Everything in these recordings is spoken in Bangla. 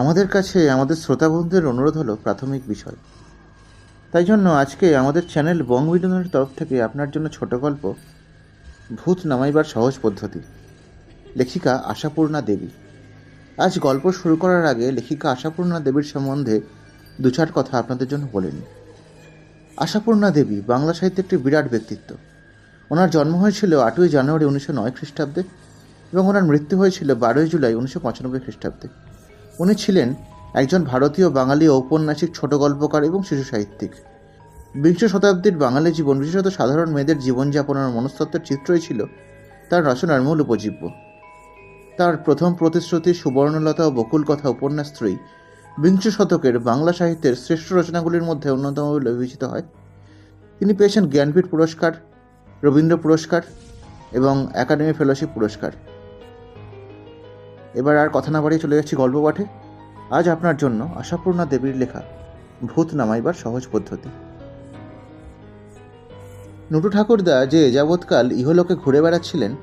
আমাদের কাছে আমাদের শ্রোতা বন্ধুদের অনুরোধ হলো প্রাথমিক বিষয়। তাই জন্য আজকে আমাদের চ্যানেল বং বিনোদনের তরফ থেকে আপনার জন্য ছোট গল্প, ভূত নামাইবার সহজ পদ্ধতি। লেখিকা আশাপূর্ণা দেবী। আজ গল্প শুরু করার আগে লেখিকা আশাপূর্ণা দেবীর সম্বন্ধে দু চার কথা আপনাদের জন্য বলে নিই। আশাপূর্ণা দেবী বাংলা সাহিত্যের একটি বিরাট ব্যক্তিত্ব। ওনার জন্ম হয়েছিল আটই জানুয়ারি উনিশশো নয় খ্রিস্টাব্দে এবং ওনার মৃত্যু হয়েছিল বারোই জুলাই উনিশশো পঁচানব্বই খ্রিস্টাব্দে। উনি ছিলেন একজন ভারতীয় বাঙালি ঔপন্যাসিক ছোট গল্পকার এবং শিশু সাহিত্যিক। বিংশ শতাব্দীর বাঙালি জীবন, বিশেষত সাধারণ মেয়েদের জীবনযাপনের মনস্তত্ত্বের চিত্রই ছিল তার রচনার মূল উপজীব্য। তার প্রথম প্রতিশ্রুতি, সুবর্ণলতা ও বকুল কথা উপন্যাস বিংশ শতকের বাংলা সাহিত্যের শ্রেষ্ঠ রচনাগুলির মধ্যে অন্যতম বলে বিবেচিত হয়। তিনি পেয়েছেন জ্ঞানপীঠ পুরস্কার, রবীন্দ্র পুরস্কার এবং একাডেমি ফেলোশিপ পুরস্কার। এবার আর কথা না বাড়িয়ে চলে যাচ্ছি গল্প পাঠে। আজ আপনার জন্য আশাপূর্ণা দেবীর লেখা ভূত নামাইবার সহজ পদ্ধতি। নুটু ঠাকুরদা যে যাবৎকাল ইহলোকে ঘুরে বেড়াচ্ছিলেন,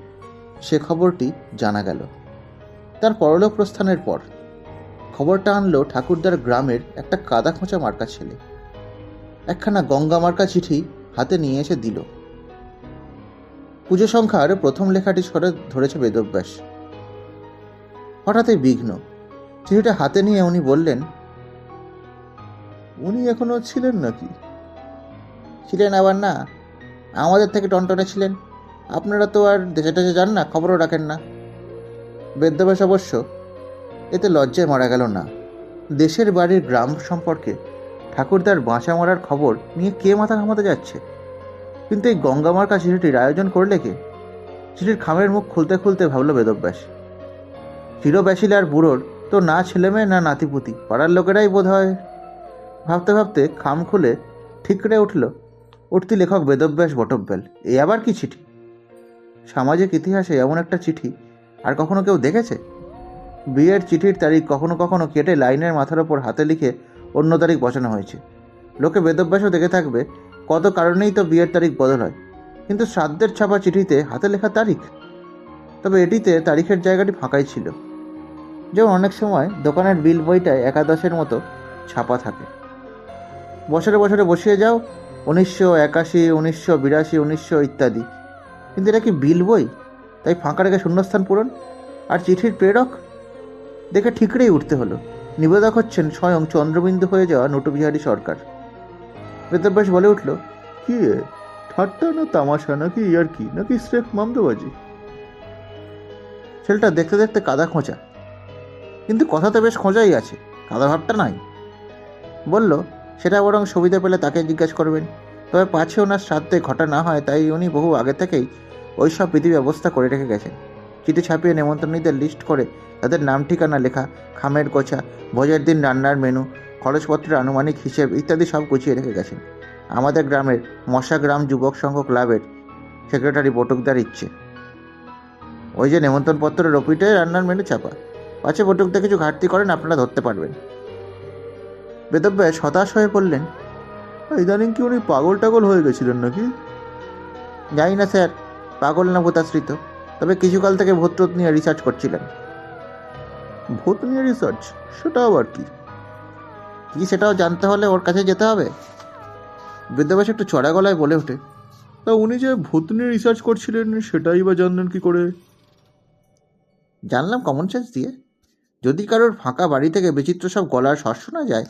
সে খবরটি জানা গেল। তার পরলোক প্রস্থানের পর খবরটা আনলো ঠাকুরদার গ্রামের একটা কাদা খোঁচা মার্কা ছেলে। একখানা গঙ্গা মার্কা চিঠি হাতে নিয়ে এসে দিল। পুজো সংখ্যার প্রথম লেখাটি সরে ধরেছে বেদব্যাস। হঠাৎই বিঘ্ন। চিঠিটা হাতে নিয়ে উনি বললেন, উনি এখনও ছিলেন নাকি? ছিলেন আবার না। আমাদের থেকে টনটনে ছিলেন। আপনারা তো আর দেশে টেশে যান না, খবরও রাখেন না। বেদ্যব্যাস অবশ্য এতে লজ্জায় মারা গেল না। দেশের বাড়ির গ্রাম সম্পর্কে ঠাকুরদার বাঁচা মরার খবর নিয়ে কে মাথা ঘামাতে যাচ্ছে? কিন্তু এই গঙ্গামার্কা চিঠিটির আয়োজন করলে কে? চিঠির খামের মুখ খুলতে খুলতে ভাবল বেদব্যাস। চিরব্যাসিল আর বুড়োর তো না ছেলেমেয়ে না নাতিপুতি, পাড়ার লোকেরাই বোধ হয় ভাবতে ভাবতে খাম খুলে ঠিকরে উঠল। উঠতি লেখক বেদব্যাস বটব্যাল, এ আবার কি চিঠি? সামাজিক ইতিহাসে এমন একটা চিঠি আর কখনো কেউ দেখেছে? বিয়ের চিঠির তারিখ কখনো কখনো কেটে লাইনের মাথার ওপর হাতে লিখে অন্য তারিখ বসানো হয়েছে। লোকে বেদব্যাসও দেখে থাকবে কত কারণেই তো বিয়ের তারিখ বদল হয়। কিন্তু শ্রাদ্ধের ছাপা চিঠিতে হাতে লেখা তারিখ? তবে এটিতে তারিখের জায়গাটি ফাঁকাই ছিল। যেমন অনেক সময় দোকানের বিল বইটায় একাদশের মতো ছাপা থাকে। বছরে বছরে বসিয়ে যাও, উনিশশো একাশি, উনিশশো বিরাশি, উনিশশো ইত্যাদি। কিন্তু এটা কি বিল বই? তাই ফাঁকা রেখে শূন্যস্থান পূরণ? আর চিঠির প্রেরক? দেখে ঠিকরেই উঠতে হলো। নিবেদক হচ্ছেন স্বয়ং চন্দ্রবিন্দু হয়ে যাওয়া নটুবিহারী সরকার। বেদব্যাস বলে উঠল, কি ঠাট্টা না তামাশা নাকি ইয়ার কি নাকি স্রেফ মামদোবাজি? ছেলেটা দেখতে দেখতে কাদা খোঁচা। কিন্তু কথা তো বেশ খোঁজাই আছে কাদা ভাবটা নাই। বলল, সেটা বরং সুবিধা পেলে তাকে জিজ্ঞাসা করবেন। তবে পাছে ওনার শ্রাদ্ধে ঘটা না হয়, তাই উনি বহু আগে থেকেই ওই সব বিধি ব্যবস্থা করে রেখে গেছেন। চিঠি ছাপিয়ে নেমন্তন্নীদের লিস্ট করে তাদের নাম, ঠিকানা লেখা, খামের গোছা, ভোজের দিন রান্নার মেনু, খরচপত্রের আনুমানিক হিসেব ইত্যাদি সব গুছিয়ে রেখে গেছেন। আমাদের গ্রামের মশা গ্রাম যুবক সংঘ ক্লাবের সেক্রেটারি বটুকদার ইচ্ছে। ওই যে নেমন্তণপত্রের রপিটায় রান্নার মেনু ছাপা পাছে বটুকদা কিছু ঘাটতি করেন, আপনারা ধরতে পারবেন। বেদব্যাস হতাশ হয়ে পড়লেন ইদানিং কি উনি পাগল টাগল হয়ে গেছিলেন নাকি? জানি না স্যার, পাগল না ভূতাশ্রিত, তবে কিছুকাল থেকে ভূত নিয়ে রিসার্চ করছিলেন। ভূত নিয়ে রিসার্চ সেটা আবার কি? কি সেটাও জানতে হলে ওর কাছে যেতে হবে। বিদ্যাবাস একটু চড়া গলায় বলে ওঠে, তা উনি যে ভূত নিয়ে রিসার্চ করছিলেন, সেটাই বা জানলেন কি করে? জানলাম কমন সেন্স দিয়ে। যদি কারোর ফাঁকা বাড়ি থেকে বিচিত্র সব গলার স্বর শোনা যায়,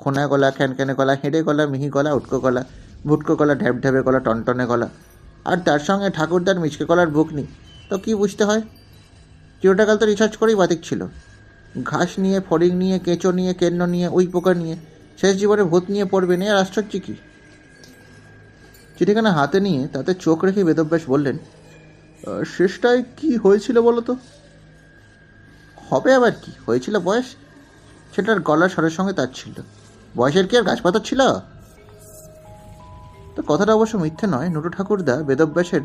খোনা গলা, খ্যানখ্যানে গলা, হেঁড়ে গলা, মিহি গলা, উটকো গলা, ভুটকো গলা ঢ্যাপ ঢ্যাপে গলা, টনটনে গলা, আর তার সঙ্গে ঠাকুরদার মিচকে গলার বুকনি তো কি বুঝতে হয়? চিরটাকাল তো রিসার্চ করেই বাতিক ছিল। ঘাস নিয়ে, ফড়িং নিয়ে, কেঁচো নিয়ে, কেন্ন নিয়ে, উই পোকা নিয়ে, শেষ জীবনে ভূত নিয়ে পড়বেন এর আশ্চর্য কি? চিঠিখানা হাতে নিয়ে তাতে চোখ রেখে বেদব্যাস বললেন শেষটায় কি হয়েছিল বলো তো? হবে আবার কি? হয়েছিল বয়স? সেটার গলার স্বরের সঙ্গে তার ছিল। বয়সের কি আর গাছপাতা ছিল? তো কথাটা অবশ্য মিথ্যে নয়। নুটু ঠাকুরদা বেদব্যাসের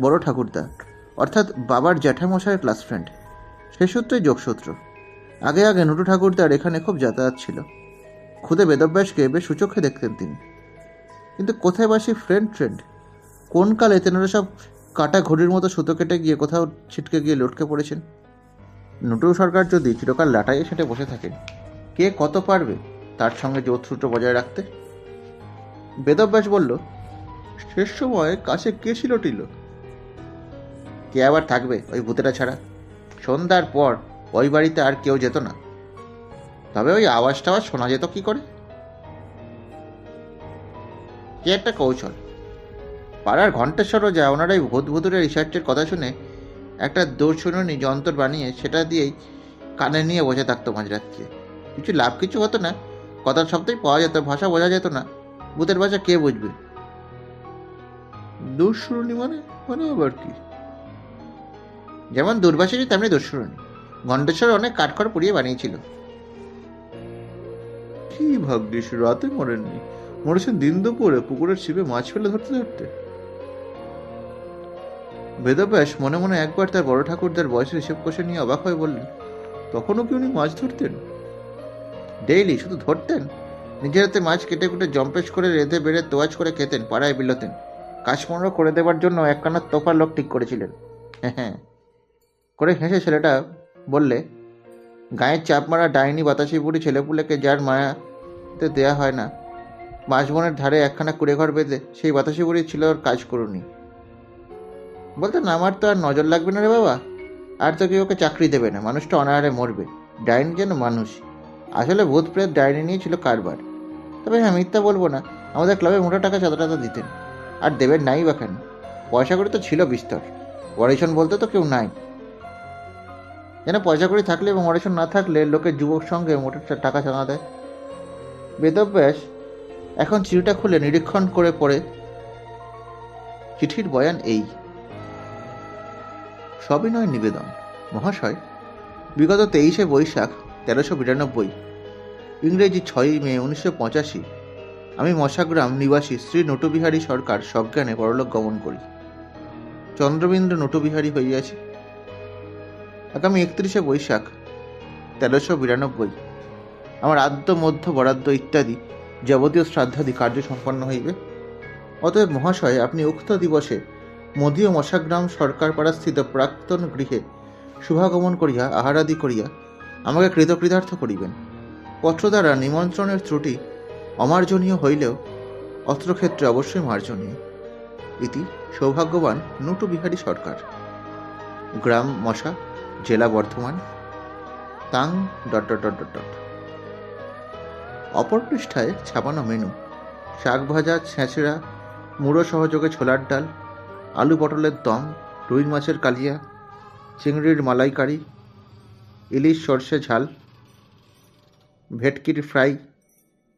বড় ঠাকুরদা, অর্থাৎ বাবার জ্যাঠামশাইয়ের ক্লাস ফ্রেন্ড সে সূত্রেই যোগসূত্র। আগে আগে নুটু ঠাকুরদার এখানে খুব যাতায়াত ছিল। খুদে বেদব্যাসকে বেশ সুচক্ষে দেখতেন তিনি। কিন্তু কোথায় বাসি ফ্রেন্ড ট্রেন্ড কোন কালে তেনারা সব কাটা ঘড়ির মতো সুতো কেটে গিয়ে কোথাও ছিটকে গিয়ে লটকে পড়েছেন? নুটু সরকার যদি চিরকাল লাটাইয়ে সেটে বসে থাকেন কে কত পারবে তার সঙ্গে যোধসূত্র বজায় রাখতে? বেদব্যাস বলল, শেষ সময় কাছে কে ছিল টিল কে আবার থাকবে ওই ভূতেরা ছাড়া? সন্ধ্যার পর ওই বাড়িতে আর কেউ যেত না। তবে ওই আওয়াজ টাওয়াজ শোনা যেত কি করে? কি একটা কৌশল? পাড়ার ঘণ্টেশ্বরও যা ওনারা এই ভূত ভুতুরের রিসার্চের কথা শুনে একটা দর্শনী যন্ত্র বানিয়ে সেটা দিয়েই কানে নিয়ে বসে থাকতো মাঝরাত্রে কিছু লাভ কিছু হতো না। কথার শব্দই পাওয়া যেত, ভাষা বোঝা যেত না। ভূতের ভাষা কে বুঝবে? দুঃশুরণী মানে মানে আবার কি? যেমন দুর্বাসী তেমনি দুঃশুরণী ঘণ্টেশ্বর অনেক কাঠখড় পুড়িয়ে বানিয়েছিল। কি ভাগ্যিস, রাতে মরেননি। মরেছেন দিন দুপুরে, পুকুরের ছিপে মাছ ফেলে ধরতে ধরতে। বেদব্যাস মনে মনে একবার তার বড় ঠাকুরদার বয়সের হিসেব কষে নিয়ে অবাক হয়ে বললেন, তখনও কি উনি মাছ ধরতেন? ডেইলি, শুধু ধরতেন। নিজের হাতে মাছ কেটে কুটে জম্পেশ করে রেঁধে বেড়ে তোয়াজ করে খেতেন, পাড়ায় বিলোতেন। কাজ করে দেওয়ার জন্য একখানা তোফার লোক ঠিক করেছিলেন। হ্যাঁ হ্যাঁ। করে হেসে ছেলেটা বললে, গায়ের চাপ মারা ডাইনি বাতাসি বুড়ি ছেলেপুলেকে যার মায়াতে দেয়া হয় না। বাঁশবনের ধারে একখানা কুড়ে ঘর বেঁধে সেই বাতাসি বুড়ি ছিল ওর কাজ করুনি। বলতেন আমার তো আর নজর লাগবে না রে বাবা। আর তো কেউ ওকে চাকরি দেবে না, মানুষটা অনাহারে মরবে। ডাইনি যেন মানুষ। আসলে ভূত প্রেত ডাইনি নিয়ে ছিল কারবার। তবে হ্যাঁ মিথ্যা বলব না, আমাদের ক্লাবে মোটা টাকা চাঁদা দিতেন। আর দেবেন নাই বা কেন? পয়সা করে তো ছিল বিস্তর। অডিশন বলতে তো কেউ নাই। যেন পয়সা করে থাকলে এবং অডিশন না থাকলে লোকের যুবক সঙ্গে মোটা টাকা চাঁদা দেয়। বেদব্যাস এখন চিঠিটা খুলে নিরীক্ষণ করে পড়ে। চিঠির বয়ান এই। সবিনয় নিবেদন। মহাশয়, বিগত তেইশে বৈশাখ তেরোশো বিরানব্বই, ইংরেজি ছয়ই মে উনিশশো পঁচাশি, আমি মশাগ্রাম নিবাসী শ্রী নটবিহারী সরকার সজ্ঞানে পরলোক গমন করি। চন্দ্রবিন্দ্র নটবিহারী হইয়াছি। আগামী একত্রিশে বৈশাখ তেরোশো বিরানব্বই, আমার আদ্য, মধ্য, বরাদ্দ ইত্যাদি যাবতীয় শ্রাদ্ধাদি কার্য সম্পন্ন হইবে। অতএব মহাশয়, আপনি উক্ত দিবসে মদীয় মশাগ্রাম সরকার পাড়াস্থিত প্রাক্তন গৃহে শুভাগমন করিয়া, আহারাদি করিয়া আমাকে কৃতকৃতার্থ করিবেন। পত্র দ্বারা নিমন্ত্রণের ত্রুটি অমার্জনীয় হইলেও অস্ত্রক্ষেত্রে অবশ্যই মার্জনীয়। ইতি সৌভাগ্যবান নুটু বিহারী সরকার। গ্রাম, মশা, জেলা Bardhaman, তাং, dot dot dot dot dot. অপর পৃষ্ঠায় ছাপানো মেনু, শাক ভাজা, ছেঁচড়া, মুড়ো সহযোগে ছোলার ডাল আলু পটলের দম, রুই মাছের কালিয়া, চিংড়ির মালাইকারি, ইলিশ সর্ষে ঝাল, ভেটকির ফ্রাই,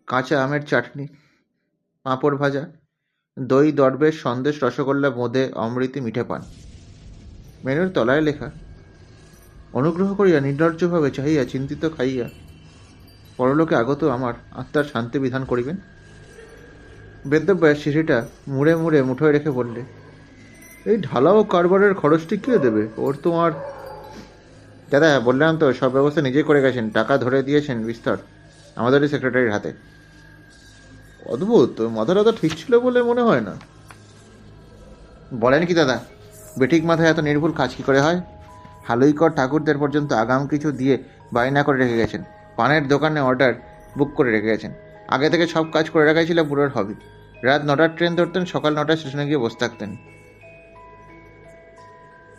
কাঁচা আমের চাটনি, পাঁপড় ভাজা, দই, দরবেশ, সন্দেশ, রসগোল্লা, বোঁদে, অমৃতি, মিঠে পান। মেনুর তলায় লেখা, অনুগ্রহ করিয়া নির্লজ্জভাবে চাহিয়া, চিন্তিত খাইয়া, পরলোকে আগত আমার আত্মার শান্তি বিধান করিবেন? বেদ্যব্যাস শিশিটা মুড়ে মুড়ে মুঠোয় রেখে বললে এই ঢালাও কারবারের খরচটি কে দেবে? ওর তোমার দাদা, বললাম তো, সব ব্যবস্থা নিজেই করে গেছেন। টাকা ধরে দিয়েছেন, বিস্তর। আমাদেরই সেক্রেটারির হাতে। অদ্ভুত, মাথাটা তো ঠিক ছিল বলে মনে হয় না। বলেন কি দাদা বেঠিক মাথায় এত নির্ভুল কাজ কি করে হয়? হালুইকর ঠাকুরদের পর্যন্ত আগাম কিছু দিয়ে বায়না করে রেখে গেছেন। পানের দোকানে অর্ডার বুক করে রেখে গেছেন। আগে থেকে সব কাজ করে রাখাই ছিল বুড়োর হবি রাত নটার ট্রেন ধরতেন, সকাল নটায় স্টেশনে গিয়ে বসে থাকতেন।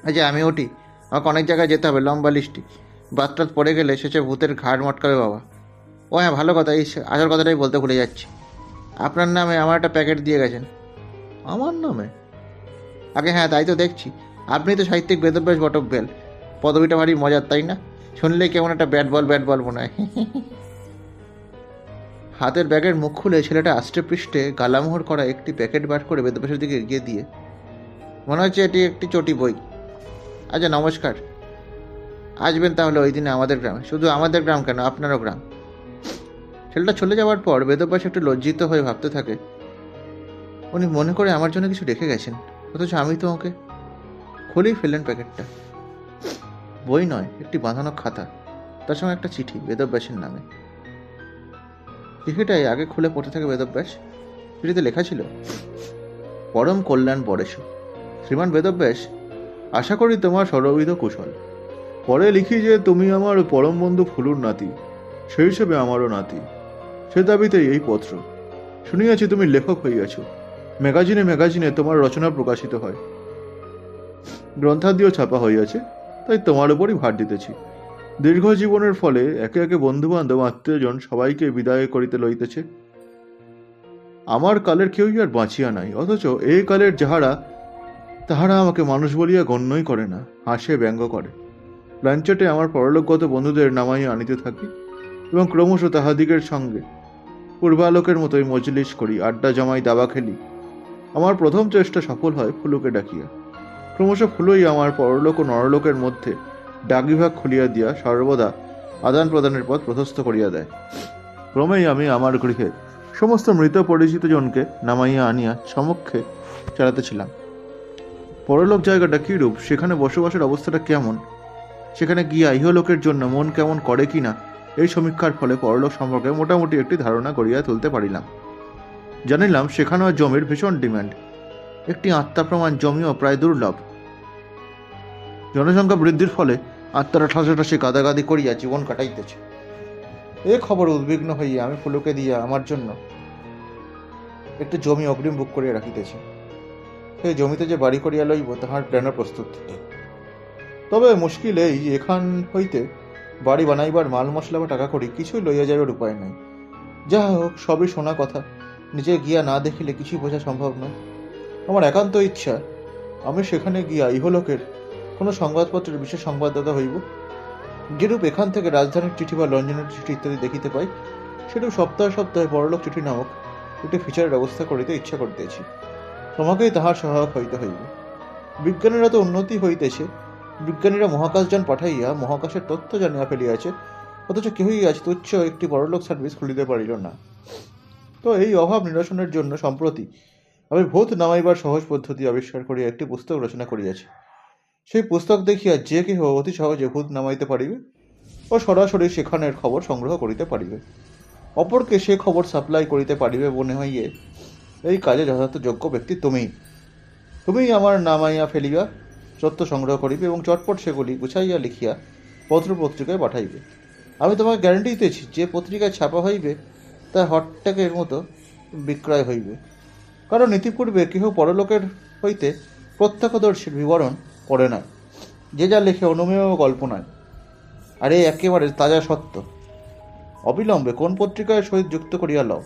আচ্ছা আমি উঠি, আমাকে অনেক জায়গায় যেতে হবে, লম্বা লিস্টি বাতটাত পড়ে গেলে শেষে ভূতের ঘাড় মটকাবে বাবা। ও হ্যাঁ ভালো কথা, এই আসল কথাটাই বলতে ভুলে যাচ্ছি। আপনার নামে আমার একটা প্যাকেট দিয়ে গেছেন। আমার নামে? আগে হ্যাঁ তাই তো দেখছি। আপনি তো সাহিত্যিক বেদব্যাস বটক বেল পদবিটা ভারী মজার, তাই না? শুনলেই কেমন একটা ব্যাট বল ব্যাট বল মনে হয়। হাতের ব্যাগের মুখ খুলে ছেলেটা আষ্টে পৃষ্ঠে গালামোহর করা একটি প্যাকেট বার করে বেদব্যাসের দিকে এগিয়ে দিয়ে, মনে হচ্ছে এটি একটি চটি বই। আচ্ছা নমস্কার। আসবেন তাহলে ওই দিনে আমাদের গ্রামে। শুধু আমাদের গ্রাম কেন? আপনারও গ্রাম। ছেলেটা চলে যাওয়ার পর বেদব্যাস একটু লজ্জিত হয়ে ভাবতে থাকে। উনি মনে করে আমার জন্য কিছু রেখে গেছেন। অথচ আমি তো ওকে খুলেই ফেললেন প্যাকেটটা। বই নয়, একটি বাঁধানো খাতা। তার সঙ্গে একটা চিঠি বেদব্যাসের নামে। চিঠিটাই আগে খুলে পড়তে থাকে বেদব্যাস চিঠিতে লেখা ছিল, পরম কল্যাণ পরেশ শ্রীমান বেদব্যাস আশা করি তোমার সর্ববিধ কুশল। পরে লিখি যে তুমি আমার পরম বন্ধু ফুলুর নাতি, সেই হিসেবে আমারও নাতি। সে দাবিতেই এই পত্র। শুনিয়াছি তুমি লেখক হইয়াছ। ম্যাগাজিনে ম্যাগাজিনে তোমার রচনা প্রকাশিত হয়। গ্রন্থাদিও ছাপা হইয়াছে, তাই তোমার উপরই ভার দিতেছি। দীর্ঘ জীবনের ফলে একে একে বন্ধু বান্ধব আত্মীয়জন সবাইকে বিদায় করিতে লইতেছে। আমার কালের কেউই আর বাঁচিয়া নাই, অথচ এই কালের যাহারা তাহারা আমাকে মানুষ বলিয়া গণ্যই করে না, হাসে ব্যঙ্গ করে। প্ল্যানচেটে আমার পরলোকগত বন্ধুদের নামাইয়া আনিতে থাকি এবং ক্রমশ তাহাদিগের সঙ্গে পূর্বালোকের মতোই মজলিস করি, আড্ডা জমাই, দাবা খেলি। আমার প্রথম চেষ্টা সফল হয় ফুলুকে ডাকিয়া। ক্রমশ ফুলুই আমার পরলোক ও নরলোকের মধ্যে ডাকবিভাগ খুলিয়া দিয়া সর্বদা আদান প্রদানের পথ প্রশস্ত করিয়া দেয়। ক্রমেই আমি আমার গৃহে সমস্ত মৃত পরিচিত জনকে নামাইয়া আনিয়া সমক্ষে চালাতেছিলাম পরলোক জায়গাটা কীরূপ? সেখানে বসবাসের অবস্থাটা কেমন? সেখানে গিয়া ইহলোকের জন্য মন কেমন করে কিনা? এই সমীক্ষার ফলে পরলোক সম্পর্কে মোটামুটি একটি ধারণা গড়িয়া তুলতে পারিলাম। জানিলাম, সেখানেও জমির ভীষণ ডিমান্ড। একটি আত্মা প্রমাণ জমিও প্রায় দুর্লভ। জনসংখ্যা বৃদ্ধির ফলে আত্মারা ঠাসাঠাসি গাদাগাদি করিয়া জীবন কাটাইতেছে। এ খবর উদ্বিগ্ন হইয়া আমি ফুলুকে দিয়া আমার জন্য একটি জমি অগ্রিম বুক করিয়া রাখিতেছি। সেই জমিতে যে বাড়ি করিয়া লইব, তাহার প্ল্যানও প্রস্তুত তবে মুশকিল এই এখান হইতে বাড়ি বানাইবার মাল মশলা বা টাকা করি কিছুই লইয়া যাইবার উপায় নাই। যা হোক, সবই শোনা কথা। নিজে গিয়া না দেখিলে কিছুই বোঝা সম্ভব নয়। আমার একান্ত ইচ্ছা, আমি সেখানে গিয়া ইহলোকের কোনো সংবাদপত্রের বিশেষ সংবাদদাতা হইব। যেরূপ এখান থেকে রাজধানীর চিঠি বা লন্ডনের চিঠি ইত্যাদি দেখিতে পাই, সেরূপ সপ্তাহে সপ্তাহে বড়লোক চিঠি নামক একটি ফিচারের ব্যবস্থা করিতে ইচ্ছা করিতেছি। তোমাকেই তাহার সহায়ক হইতে হইবে। বিজ্ঞানীরা তো উন্নতি হইতেছে। বিজ্ঞানীরা মহাকাশযান পাঠাইয়া মহাকাশের তথ্য জানিয়া ফেলিয়াছে, অথচ কেহই আজ তুচ্ছ একটি বড়লোক সার্ভিস খুলিতে পারিল না। তো এই অভাব নিরসনের জন্য সম্প্রতি আমি ভূত নামাইবার সহজ পদ্ধতি আবিষ্কার করিয়া একটি পুস্তক রচনা করিয়াছি। সেই পুস্তক দেখিয়া যে কেহ অতি সহজে ভূত নামাইতে পারিবে ও সরাসরি সেখানের খবর সংগ্রহ করিতে পারিবে। অপরকে সে খবর সাপ্লাই করিতে পারিবে মনে হইয়ে এই কাজে যথার্থ যোগ্য ব্যক্তি তুমিই। তুমিই আমার নামাইয়া ফেলিয়া সত্য সংগ্রহ করিবে এবং চটপট সেগুলি গুছাইয়া লিখিয়া পত্র পত্রিকায় পাঠাইবে। আমি তোমাকে গ্যারান্টি দিতেছি, যে পত্রিকায় ছাপা হইবে তা হট্টাকের মতো বিক্রয় হইবে। কারণ ইতিপূর্বে কেহ পরলোকের হইতে প্রত্যক্ষদর্শীর বিবরণ করে নাই, যে যা লেখে অনুমেয় গল্প নয় আর এই একেবারে তাজা সত্য। অবিলম্বে কোন পত্রিকায় সহিত যুক্ত করিয়া লও।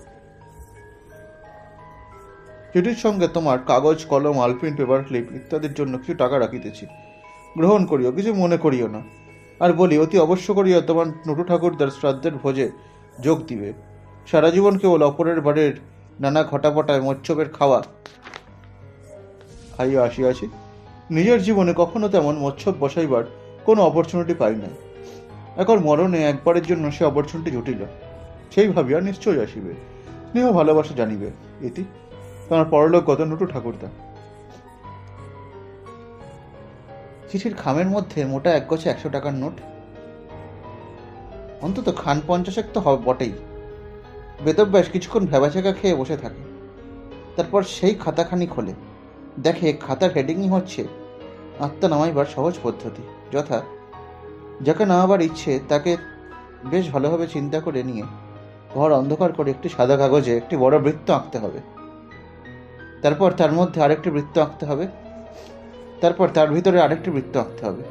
চিঠির সঙ্গে তোমার কাগজ, কলম, আলপিন, পেপার, ক্লিপ ইত্যাদির জন্য কিছু টাকা রাখিতেছি। গ্রহণ করিও, কিছু মনে করিও না। আর বলি অতি অবশ্য করিয়া তোমার নটু ঠাকুরদার শ্রাদ্ধের ভোজে যোগ দিবে। সারা জীবন কেবল অপরের বাড়ির নানা ঘটাপটায় মচ্ছবের খাওয়া। খাইয়া আসিয়াছি। নিজের জীবনে কখনো তেমন মচ্ছব বসাইবার কোনো অপরচুনিটি পাই নাই। এখন মরণে একবারের জন্য সে অপরচুনিটি জুটিল। সেই ভাবিয়া নিশ্চয়ই আসিবে। স্নেহ ভালোবাসা জানিবে। ইতি তোমার পরলোক গত নটু ঠাকুরদা। চিঠির খামের মধ্যে মোটা এক গছে একশো টাকার নোট। অন্তত খান পঞ্চাশেক তো হবে বটেই। বেদব্যাস কিছুক্ষণ ভেবাচাকা খেয়ে বসে থাকে। তারপর সেই খাতাখানি খোলে। দেখে খাতার হেডিংই হচ্ছে আত্মা নামাইবার সহজ পদ্ধতি, যথা যাকে নামাবার ইচ্ছে তাকে বেশ ভালোভাবে চিন্তা করে নিয়ে ঘর অন্ধকার করে একটি সাদা কাগজে একটি বড় বৃত্ত আঁকতে হবে। তারপর তার মধ্যে আরেকটি বৃত্ত আঁকতে হবে। তারপর তার ভিতরে আরেকটি বৃত্ত আঁকতে হবে।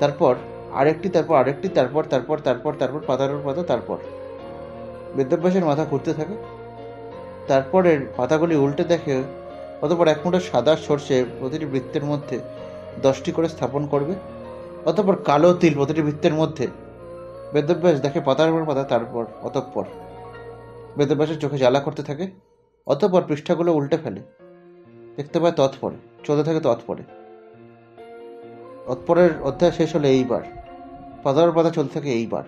তারপর আরেকটি তারপর আরেকটি, তারপর তারপর তারপর তারপর, পাতার পাতা, তারপর। বেদ্যাভ্যাসের মাথা ঘুরতে থাকে। তারপরের পাতাগুলি উল্টে দেখে অতপর এক মুঠো সাদা সর্ষে প্রতিটি বৃত্তের মধ্যে দশটি করে স্থাপন করবে। অতপর কালো তিল প্রতিটি বৃত্তের মধ্যে বেদব্যাস দেখে পাতার উপর পাতা, তারপর অতঃপর বেদব্যাসের চোখে জ্বালা করতে থাকে। অতঃপর পৃষ্ঠাগুলো উল্টে ফেলে। দেখতে পায় তৎপরে, চলতে থাকে তৎপরে। তৎপরের অধ্যায় শেষ হলে এইবার, পাতার পাতা চলতে থাকে এইবার।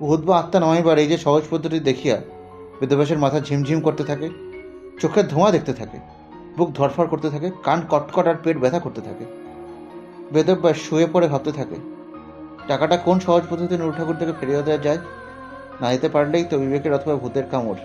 ভূত বা আত্মা নয়বার এই যে সহজ পদ্ধতি দেখিয়া বেদব্যাসের মাথা ঝিমঝিম করতে থাকে, চোখের ধোঁয়া দেখতে থাকে, বুক ধরফর করতে থাকে, কান কটকট আর পেট ব্যথা করতে থাকে। বেদব্যাস শুয়ে পড়ে ভাবতে থাকে, টাকাটা কোন সহজ পদ্ধতিতে নুরু ঠাকুর থেকে ফেরিয়ে দেওয়া যায়? না দিতে পারলেই তো বিবেকের অথবা ভূতের কামড়।